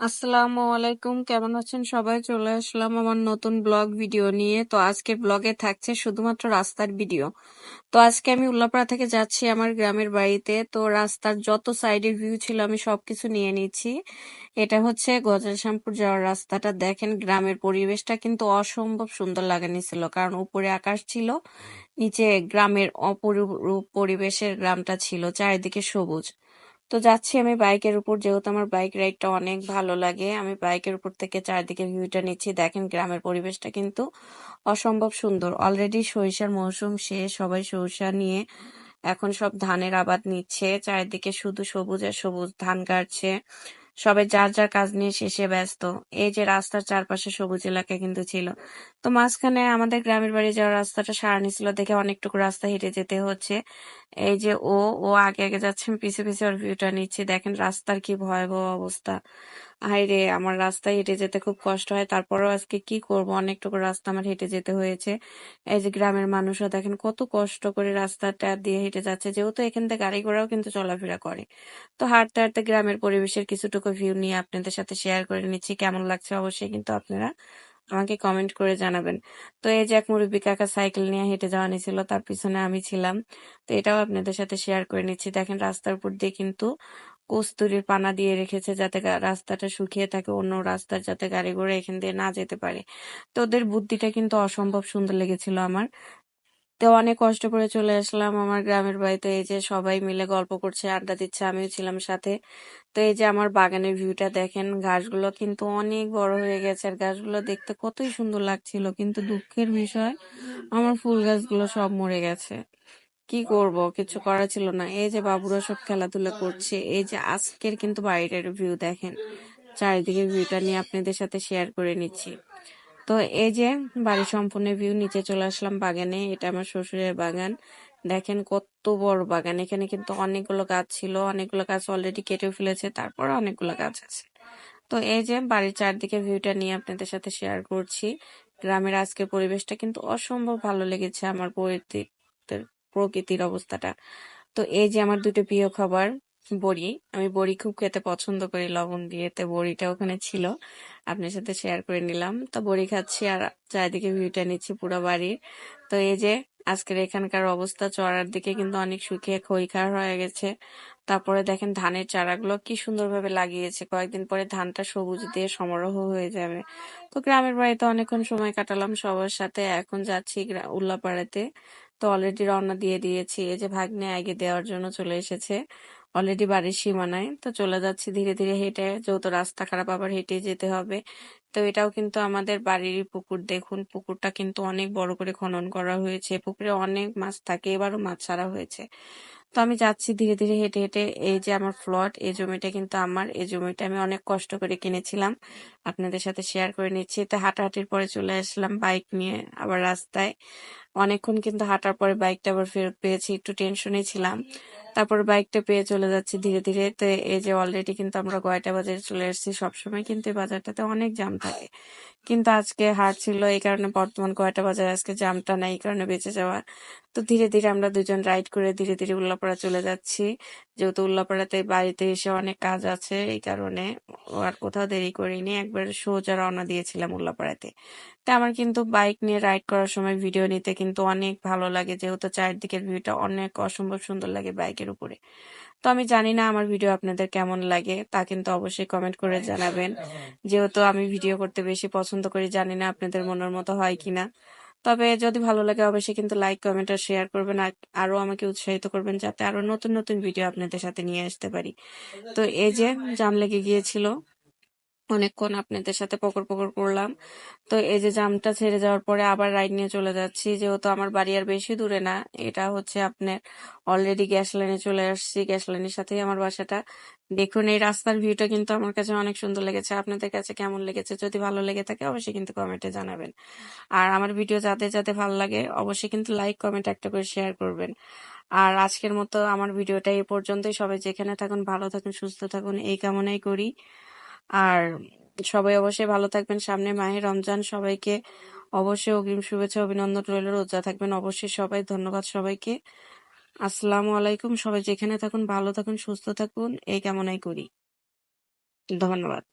আসসালামু আলাইকুম, কেমন আছেন সবাই? চলে আসলাম আমার নতুন ব্লগ ভিডিও নিয়ে। তো আজকের ব্লগে থাকছে শুধুমাত্র রাস্তার ভিডিও। তো আজকে আমি উল্লাপাড়া থেকে যাচ্ছি আমার গ্রামের বাড়িতে। তো রাস্তার যত সাইডের ভিউ ছিল আমি সবকিছু নিয়ে নিচ্ছি। এটা হচ্ছে গজারশ্যামপুর যাওয়ার রাস্তাটা। দেখেন গ্রামের পরিবেশটা কিন্তু অসম্ভব সুন্দর লাগানি ছিল। কারণ উপরে আকাশ ছিল, নিচে গ্রামের অপরূপ পরিবেশের গ্রামটা ছিল, চারিদিকে সবুজ। তো যাচ্ছি আমি বাইকের উপর, যেহেতু আমার বাইক রাইডটা অনেক ভালো লাগে, আমি বাইকের উপর থেকে চারদিকে ভিউটা নিচ্ছি। দেখেন গ্রামের পরিবেশটা কিন্তু অসম্ভব সুন্দর। অলরেডি সরিষার মৌসুম শেষ, সবাই সরিষা নিয়ে এখন সব ধানের আবাদ নিচ্ছে, চারিদিকে শুধু সবুজ আর সবুজ ধান কাটছে। সবাই যার যার কাজ নিয়ে শেষে ব্যস্ত। এই যে রাস্তার চারপাশে সবুজ এলাকা কিন্তু ছিল। তো মাঝখানে আমাদের গ্রামের বাড়ি যাওয়ার রাস্তাটা সারানি ছিল দেখে অনেকটুকু রাস্তা হেঁটে যেতে হচ্ছে। এই যে ও ও আগে আগে যাচ্ছে, পিছে পিছে ওর ভিউটা নিচ্ছে। দেখেন রাস্তার কি ভয়াবহ অবস্থা। হাইরে আমার রাস্তায় হেঁটে যেতে খুব কষ্ট হয়, তারপরেও আজকে কি করব? অনেকটুকু রাস্তা আমার হেঁটে যেতে হয়েছে। এই যে গ্রামের মানুষরা দেখেন কত কষ্ট করে রাস্তাটা দিয়ে হেঁটে যাচ্ছে, যেহেতু এখান থেকে গাড়ি ঘোড়াও কিন্তু চলাফেরা করে। তো হাঁটতে হাঁটতে গ্রামের পরিবেশের কিছুটুকু ভিউ নিয়ে আপনাদের সাথে শেয়ার করে নিচ্ছি, কেমন লাগছে অবশ্যই কিন্তু আপনারা আমাকে কমেন্ট করে জানাবেন। তো এই যে এক মুরব্বী কাকা সাইকেল নিয়ে হেঁটে যাওয়া নিয়েছিল তার পিছনে আমি ছিলাম। তো এটাও আপনাদের সাথে শেয়ার করে নিচ্ছি। দেখেন রাস্তার উপর দিয়ে কিন্তু কস্তুরীর পানা দিয়ে রেখেছে যাতে রাস্তাটা শুকিয়ে থাকে, অন্য রাস্তার যাতে গাড়ি ঘোড়া এখান দিয়ে না যেতে পারে। তো ওদের বুদ্ধিটা কিন্তু অসম্ভব সুন্দর লেগেছিল আমার। তো অনেক কষ্ট করে চলে আসলাম আমার গ্রামের বাড়িতে। এই যে সবাই মিলে গল্প করছে, আড্ডা দিচ্ছে, আমিও ছিলাম সাথে। তো এই যে আমার বাগানের ভিউটা দেখেন গাছগুলো কিন্তু অনেক বড় হয়ে গেছে। আর গাছগুলো দেখতে কতই সুন্দর লাগছিল, কিন্তু দুঃখের বিষয়, আমার ফুল গাছগুলো সব মরে গেছে। কি করব? কিছু করা ছিল না। এই যে বাবুরা সব খেলাধুলা করছে, এই যে আজকের কিন্তু বাইরের ভিউ দেখেন। চারিদিকে ভিউটা নিয়ে আপনাদের সাথে শেয়ার করে নিচ্ছি। তো এই যে বাড়ি সম্পূর্ণ ভিউ নিচে চলে আসলাম বাগানে। এটা আমার শ্বশুরের বাগান। দেখেন কত বড় বাগান। এখানে কিন্তু অনেকগুলো গাছ ছিল, অনেকগুলো গাছ অলরেডি কেটে ফেলেছে, তারপর অনেকগুলো গাছ আছে। তো এই যে বাড়ির চারদিকে ভিউটা নিয়ে আপনাদের সাথে শেয়ার করছি। গ্রামের আজকের পরিবেশটা কিন্তু অসম্ভব ভালো লেগেছে আমার প্রকৃতির অবস্থাটা। তো এই যে আমার দুটো প্রিয় খাবার, বড়ি, আমি বড়ি খুব খেতে পছন্দ করি, লবণ দিয়ে। তো বড়িটা ওখানে ছিল, আপনার সাথে শেয়ার করে নিলাম। তো বড়ি খাচ্ছি আর চারিদিকে ভিউটা নিচ্ছি পুরো বাড়ির। তো এই যে আজকের এখানকার অবস্থা, চড়ার দিকে কিন্তু অনেক শুকিয়ে খইখার হয়ে গেছে। তারপরে দেখেন ধানের চারাগুলো কি সুন্দরভাবে লাগিয়েছে। কয়েকদিন পরে ধানটা সবুজ দিয়ে সমারোহ হয়ে যাবে। তো গ্রামের বাড়িতে অনেকক্ষণ সময় কাটালাম সবার সাথে। এখন যাচ্ছি উল্লাপাড়াতে। তো অলরেডি রওনা দিয়ে দিয়েছি। এই যে ভাগ্নে আগে দেওয়ার জন্য চলে এসেছে অলরেডি বাড়ির সীমানায়। তো চলে যাচ্ছি ধীরে ধীরে হেঁটে, যেহেতু রাস্তা খারাপ আবার হেঁটে যেতে হবে। তো এটাও কিন্তু আমাদের বাড়ির পুকুর। দেখুন, পুকুরটা কিন্তু অনেক বড় করে খনন করা হয়েছে। পুকুরে অনেক মাছ থাকে, এবারও মাছ ছাড়া হয়েছে। তো আমি যাচ্ছি ধীরে ধীরে হেঁটে হেঁটে। এই যে আমার ফ্লট এই জমিটা কিন্তু আমার। এই জমিটা আমি অনেক কষ্ট করে কিনেছিলাম। আপনাদের সাথে শেয়ার করে নিচ্ছি। তো হাঁটাহাঁটির পরে চলে আসলাম বাইক নিয়ে আবার রাস্তায়। অনেকক্ষণ কিন্তু হাঁটার পরে বাইকটা আবার ফেরত পেয়েছি। একটু টেনশনে ছিলাম। তারপর বাইকটা পেয়ে চলে যাচ্ছি ধীরে ধীরে। তো এই যে অলরেডি কিন্তু আমরা গয়টা বাজারে চলে এসেছি। সবসময় কিন্তু এই বাজারটাতে অনেক জাম থাকে কিন্তু আজকে হাট ছিল এই কারণে বর্তমান গয়টা বাজারে আজকে জামটা নাই, এই কারণে বেঁচে যাওয়া তো ধীরে ধীরে আমরা দুজন রাইড করে ধীরে ধীরে উল্লাপাড়া চলে যাচ্ছি। যেহেতু উল্লাপাড়াতে বাড়িতে এসে অনেক কাজ আছে, এই কারণে আর কোথাও দেরি করিনি। একবার সোজা রওনা দিয়েছিলাম উল্লাপাড়াতে। তা আমার কিন্তু বাইক নিয়ে রাইড করার সময় ভিডিও নিতে কিন্তু অনেক ভালো লাগে, যেহেতু চারদিকের ভিউটা অনেক অসম্ভব সুন্দর লাগে বাইকের উপরে। তো আমি জানি না আমার ভিডিও আপনাদের কেমন লাগে, তা কিন্তু অবশ্যই কমেন্ট করে জানাবেন। যেহেতু আমি ভিডিও করতে বেশি পছন্দ করি, জানি না আপনাদের মনের মতো হয় কিনা। তবে যদি ভালো লাগে, অবশ্যই কিন্তু লাইক কমেন্ট আর শেয়ার করবেন, আরও আমাকে উৎসাহিত করবেন, যাতে আরও নতুন নতুন ভিডিও আপনাদের সাথে নিয়ে আসতে পারি। তো এই যে জাম লেগে গিয়েছিল? অনেকক্ষণ আপনাদের সাথে পকর পকর করলাম। তো এই যে জামটা ছেড়ে যাওয়ার পরে আবার রাইড নিয়ে চলে যাচ্ছি। যেহেতু আমার বাড়ি আর বেশি দূরে না, এটা হচ্ছে আপনার অলরেডি গ্যাস লাইনে চলে আসছি। গ্যাস লাইনের সাথেই আমার বাসাটা। দেখুন, এই রাস্তার ভিউটা কিন্তু আমার কাছে অনেক সুন্দর লেগেছে। আপনাদের কাছে কেমন লেগেছে? যদি ভালো লেগে থাকে, অবশ্যই কিন্তু কমেন্টে জানাবেন। আর আমার ভিডিও যাতে যাতে ভালো লাগে, অবশ্যই কিন্তু লাইক কমেন্ট একটা করে শেয়ার করবেন। আর আজকের মতো আমার ভিডিওটা এই পর্যন্তই। সবাই যেখানে থাকুন, ভালো থাকুন, সুস্থ থাকুন। এই কামনাই করি। আর সবাই অবশ্যই ভালো থাকবেন। সামনে মাহে রমজান, সবাইকে অবশ্যই অগ্রিম শুভেচ্ছা, অভিনন্দন রইল, রোজা থাকবেন অবশ্যই সবাই। ধন্যবাদ সবাইকে। আসসালামু আলাইকুম। সবাই যেখানে থাকুন, ভালো থাকুন, সুস্থ থাকুন। এই কামনাই করি। ধন্যবাদ।